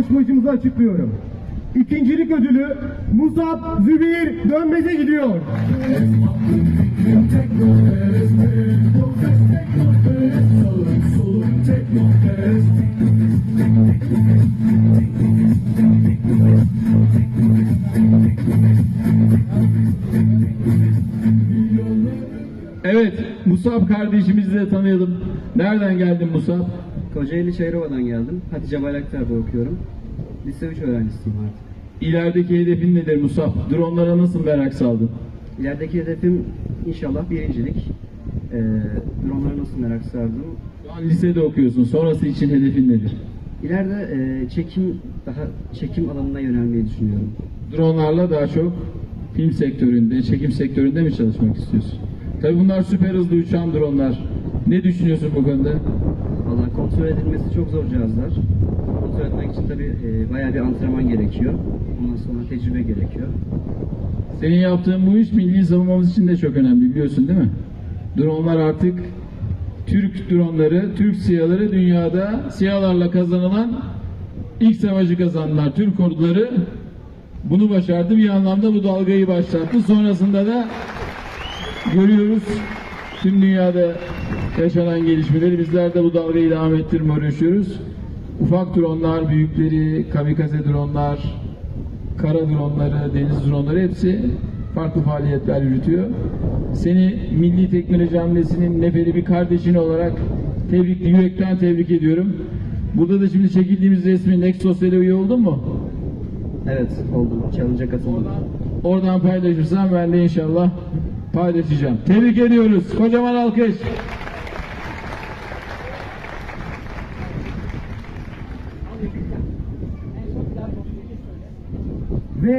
yarışmacımızı açıklıyorum. İkincilik ödülü Musab Zübeyir Dönmez'e gidiyor. Evet, Musab kardeşimizi de tanıyalım. Nereden geldin Musab? Kocaeli Çayrova'dan geldim. Hatice Bayraktar'da okuyorum. Lise 3 öğrencisiyim artık. İlerideki hedefin nedir Musab? Dronlara nasıl merak saldın? İlerideki hedefim inşallah birincilik. Ee, dronlara nasıl merak sardım. Şu an lisede okuyorsun. Sonrası için hedefin nedir? İleride e, çekim daha çekim alanına yönelmeyi düşünüyorum. Dronlarla daha çok film sektöründe, çekim sektöründe mi çalışmak istiyorsun? Tabii bunlar süper hızlı uçan dronlar. Ne düşünüyorsun bu konuda? Kontrol edilmesi çok zor cihazlar. Kontrol etmek için tabii e, bayağı bir antrenman gerekiyor. Ondan sonra tecrübe gerekiyor. Senin yaptığın bu iş milli savunmamız için de çok önemli biliyorsun değil mi? Dronlar artık Türk dronları, Türk siyaları dünyada siyalarla kazanılan ilk savaşı kazandılar. Türk orduları bunu başardı. Bir anlamda bu dalgayı başlattı. Sonrasında da görüyoruz tüm dünyada yaşanan gelişmeleri. Bizler de bu dalgayı devam ettirmeye uğraşıyoruz. Ufak dronlar, büyükleri, kamikaze dronlar, kara dronları, deniz dronları hepsi farklı faaliyetler yürütüyor. Seni Milli Teknoloji Hamlesi'nin neferi bir kardeşin olarak tebrik, yürekten tebrik ediyorum. Burada da şimdi çekildiğimiz resmi Nexos'ta üye oldun mu? Evet oldum. Challenge'a katıldım. Oradan paylaşırsan ben de inşallah paylaşacağım. Tebrik ediyoruz. Kocaman alkış. Ve